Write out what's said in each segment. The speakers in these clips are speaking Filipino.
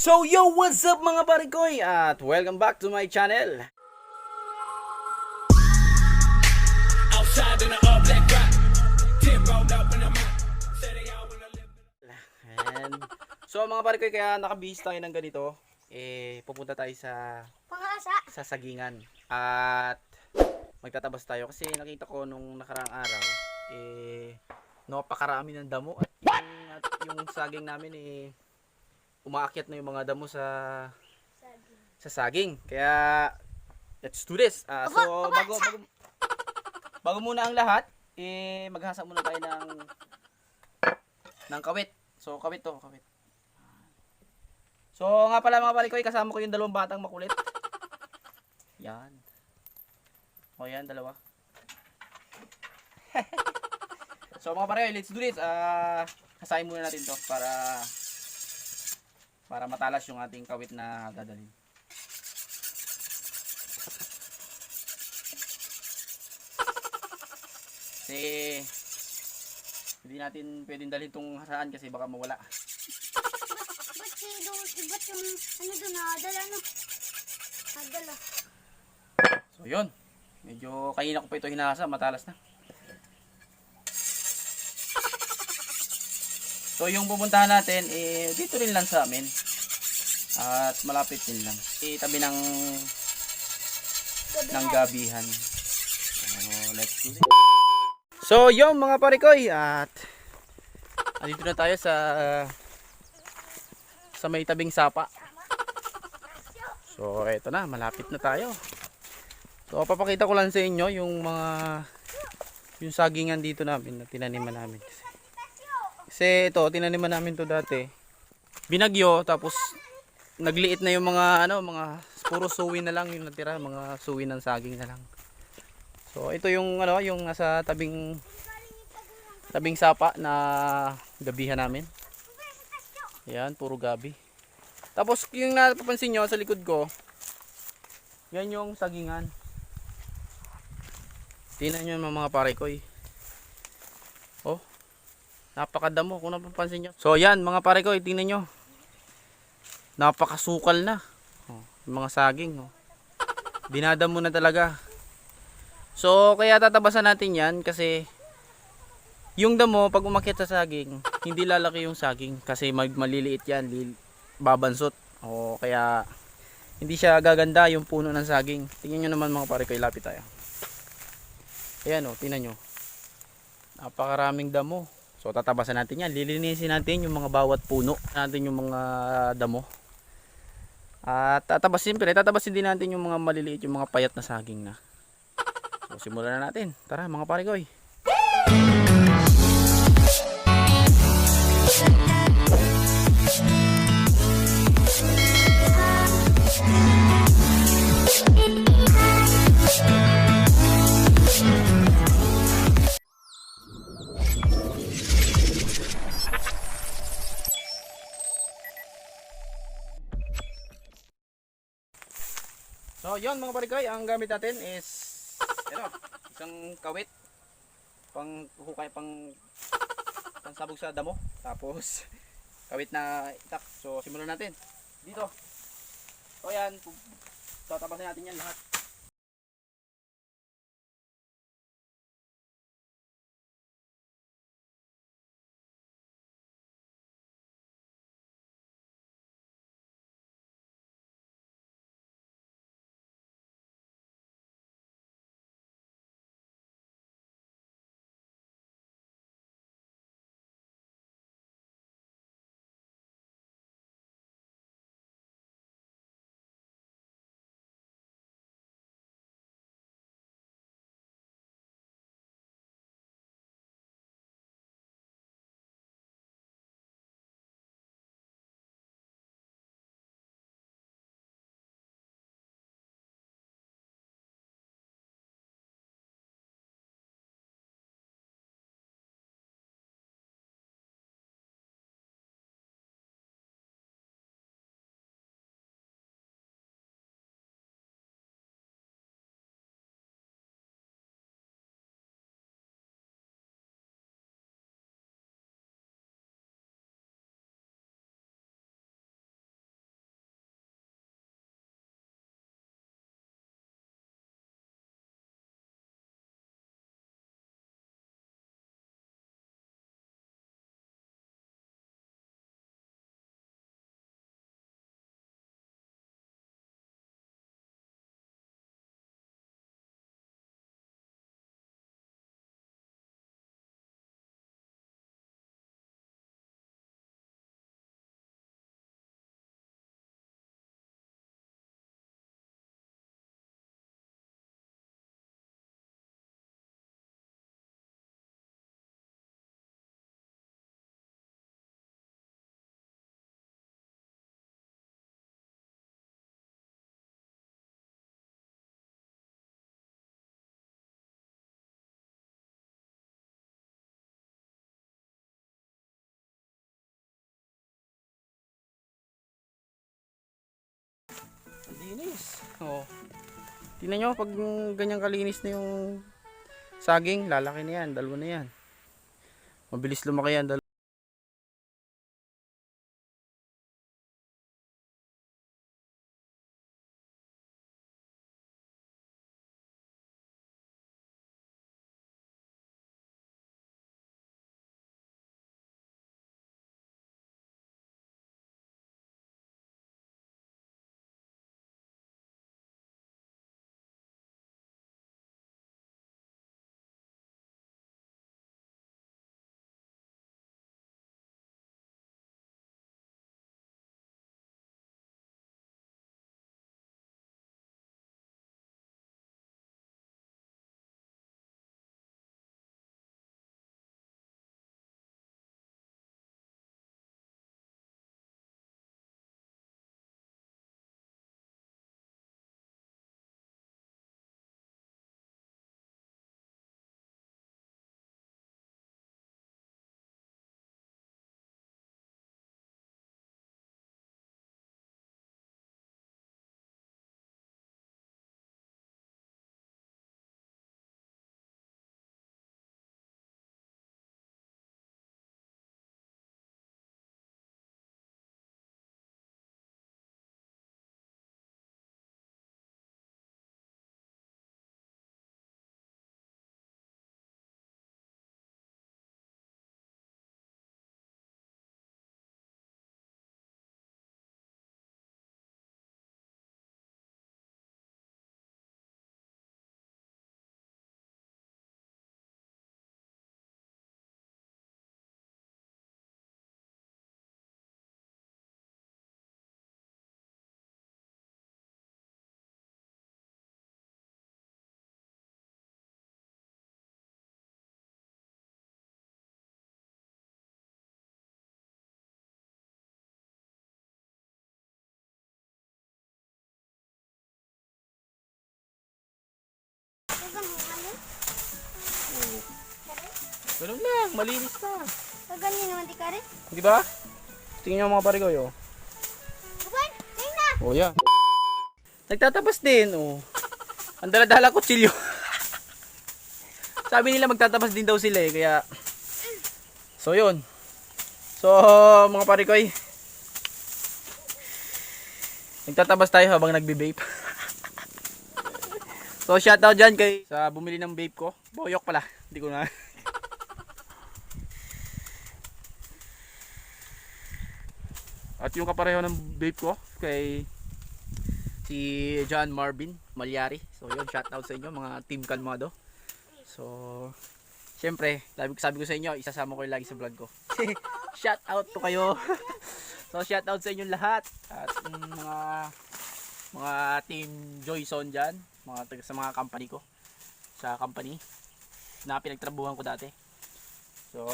So yo, what's up mga parikoy? At welcome back to my channel. And so mga parikoy, kaya nakabihis tayo ng ganito. Eh, pupunta tayo sa Pangasa. sa sagingan. At magtatabas tayo kasi nakita ko nung nakaraang araw eh napakarami ng damo at yung, at yung saging namin eh umaakyat na yung mga damo sa sa saging. Kaya let's do this. Ah, so bago, bago bago muna ang lahat, eh maghasa muna tayo ng ng kawit. So kawit to, kawit. So nga pala mga palikoy, kasama ko yung dalawang batang makulit. Yan. O yan, dalawa. so mga pare, let's do this. Ah, hasain muna natin to para para matalas yung ating kawit na dadalhin. Kasi hindi natin pwedeng dalhin tong hasaan kasi baka mawala. Ba't si doon, ba't yung ano doon nakadala no? Nakadala. So yun. Medyo kanina ko pa ito hinasa, matalas na. So yung pupuntahan natin, eh, dito rin lang sa amin. At malapit din lang. Eh, tabi ng, Gabi ng gabihan. So, let's it. So yun mga parikoy, at andito na tayo sa sa may tabing sapa. So eto na, malapit na tayo. So papakita ko lang sa inyo yung mga yung sagingan dito namin na tinaniman namin. Kasi ito, tinaniman namin to dati. Binagyo tapos nagliit na yung mga ano, mga puro suwi na lang yung natira, mga suwi ng saging na lang. So ito yung ano, yung nasa tabing tabing sapa na gabihan namin. Yan, puro gabi. Tapos yung napapansin nyo sa likod ko, yan yung sagingan. Tingnan nyo mga pare ko eh. Oh. Napakadamo kung napapansin nyo. So yan mga pare ko, tingnan nyo. Napakasukal na. Oh, mga saging. Oh. Dinadamo na talaga. So kaya tatabasan natin yan kasi yung damo pag umakyat sa saging, hindi lalaki yung saging kasi mag maliliit yan, babansot. O kaya hindi siya gaganda yung puno ng saging. Tingnan nyo naman mga pare ko, ilapit tayo. Ayan o, tingnan nyo. Napakaraming damo. So tatabasan natin yan. Lilinisin natin yung mga bawat puno. Natin yung mga damo. At tatabasin, pero tatabasin din natin yung mga maliliit, yung mga payat na saging na. So simulan na natin. Tara mga pare ko. So yon mga parikoy, ang gamit natin is ano, isang kawit pang hukay pang pansabog sa damo tapos kawit na itak. So simulan natin. Dito. So yan, tatapasin natin yan lahat. Linis. Oh. Tingnan nyo, pag ganyan kalinis na yung saging, lalaki na yan. Dalawa na yan. Mabilis lumaki yan. Ganun lang, malinis na. Kaganyan naman di ka rin. Di ba? Tingnan nyo mga parigoy, oh. Kaban, tingin na! Oh, yeah. Nagtatabas din, oh. Ang daladala kutsilyo. Sabi nila magtatabas din daw sila eh, kaya... So, yun. So, mga parikoy. Nagtatabas tayo habang nagbe-vape. so, shoutout dyan kay sa bumili ng vape ko. Boyok pala. Hindi ko na. At yung kapareho ng vape ko kay si John Marvin Malyari. So yun, shout out sa inyo mga team Kalmado. So Siyempre, sabi, sabi ko sa inyo, isasama ko yung lagi sa vlog ko. shout out to kayo. so shout out sa inyo lahat at mga mga team Joyson diyan, mga taga sa mga company ko. Sa company na pinagtrabuhan ko dati. So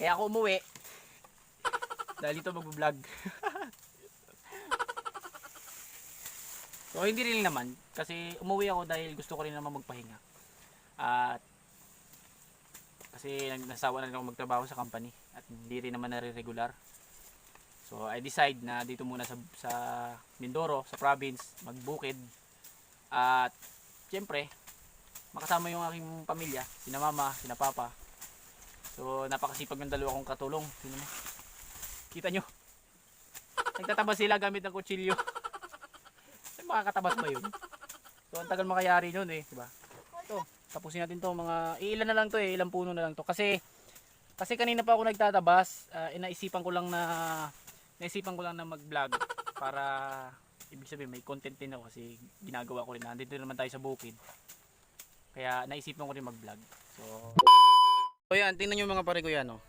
kaya ako umuwi dahil dito mag-vlog. So hindi rin naman kasi umuwi ako dahil gusto ko rin naman magpahinga. At kasi nasawa na rin ako magtrabaho sa company at hindi rin naman nare-regular. So I decide na dito muna sa sa Mindoro, sa province, magbukid. At siyempre, makasama yung aking pamilya, sina mama, sina papa. So napakasipag ng dalawa kong katulong. Tingnan mo. Kita nyo? Nagtatabas sila gamit ng kutsilyo. Ay, makakatabas ba yun? So, ang tagal makayari nun eh, di ba? Ito, tapusin natin to mga, ilan na lang to eh, ilang puno na lang to. Kasi, kasi kanina pa ako nagtatabas, uh, inaisipan ko lang na, naisipan ko lang na mag-vlog para, ibig sabihin may content din ako kasi ginagawa ko rin. Nandito naman tayo sa bukid. Kaya naisipan ko rin mag-vlog. So, so yan, tingnan nyo mga pare ko yan, oh.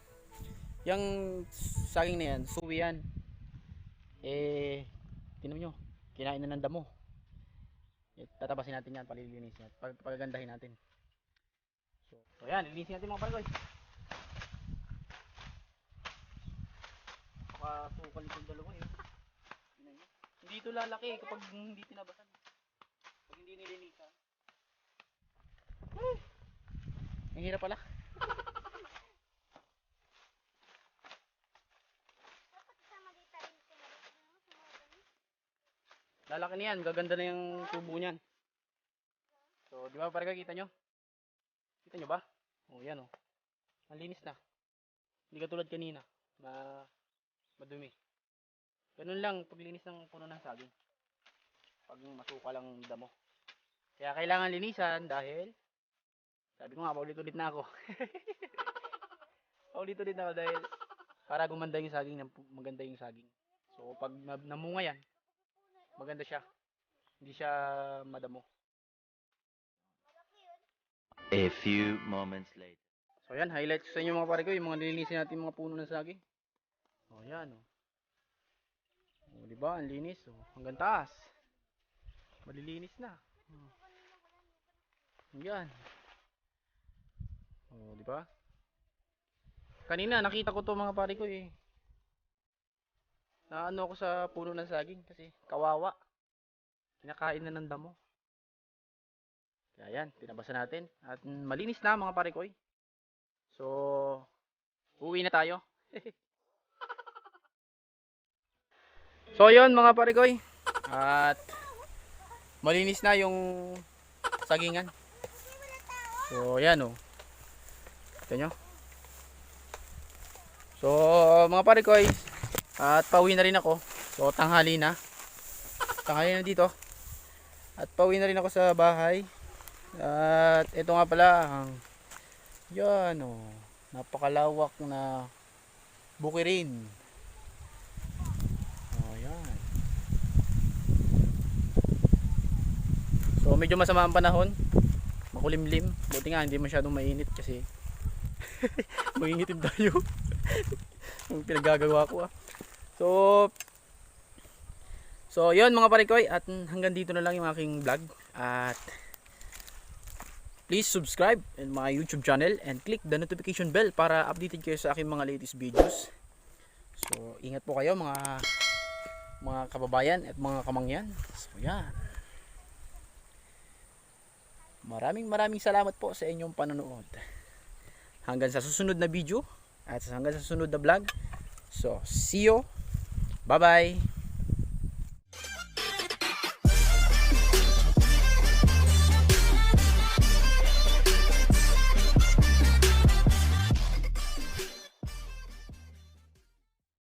Yung saging na yan, suwi yan. Eh, tingnan nyo, kinain na ng damo. Eh, tatabasin natin yan, palilinisin natin, pag, pagagandahin natin. So, so yan, linisin natin mga pargoy. Pakasukal itong dalawa eh. Hindi ito lalaki kapag hindi tinabasan. Pag hindi nilinisan. Eh, ang hirap pala. Dapat kasama dito rin sila. Lalaki na yan. Gaganda na yung tubo niyan. So, di ba pare ko, kita nyo? Kita nyo ba? Oh, yan oh. Ang linis na. Hindi katulad kanina. Ma madumi. Ganun lang paglinis ng puno ng saging. Pag masuka lang ang damo. Kaya kailangan linisan dahil sabi ko nga, paulit-ulit na ako. paulit-ulit na ako dahil para gumanda yung saging, ng- maganda yung saging. So, pag na- namunga yan, maganda siya. Hindi siya madamo. A few moments later. So, yan, highlights sa inyo mga pare ko, yung mga nilinisin natin mga puno ng saging. Oh, yan, oh. Oh, di ba? Ang linis, oh. Hanggang taas. Malilinis na. Oh. Yan. Oh, di ba? Kanina nakita ko to mga pare ko eh. Naano ako sa puno ng saging kasi kawawa. Kinakain na ng damo. Kaya yan, tinabasa natin. At malinis na mga pare ko eh. So, uwi na tayo. so, yun mga pare ko eh. At malinis na yung sagingan. So, yan oh. Ito nyo. So, mga pare ko eh. At pauwi na rin ako. So, tanghali na. Tanghali na dito. At pauwi na rin ako sa bahay. At ito nga pala ang yan oh. Napakalawak na bukirin. Oh, yan. So medyo masama ang panahon. Makulimlim. Buti nga hindi masyadong mainit kasi mangingitim tayo. Yung pinaggagawa ko ah. So So, yun mga parikoy at hanggang dito na lang yung aking vlog at please subscribe in my YouTube channel and click the notification bell para updated kayo sa aking mga latest videos. So, ingat po kayo mga mga kababayan at mga kamangyan. So, yan. Maraming maraming salamat po sa inyong panonood. Hanggang sa susunod na video at hanggang sa susunod na vlog. So, see you. Bye-bye.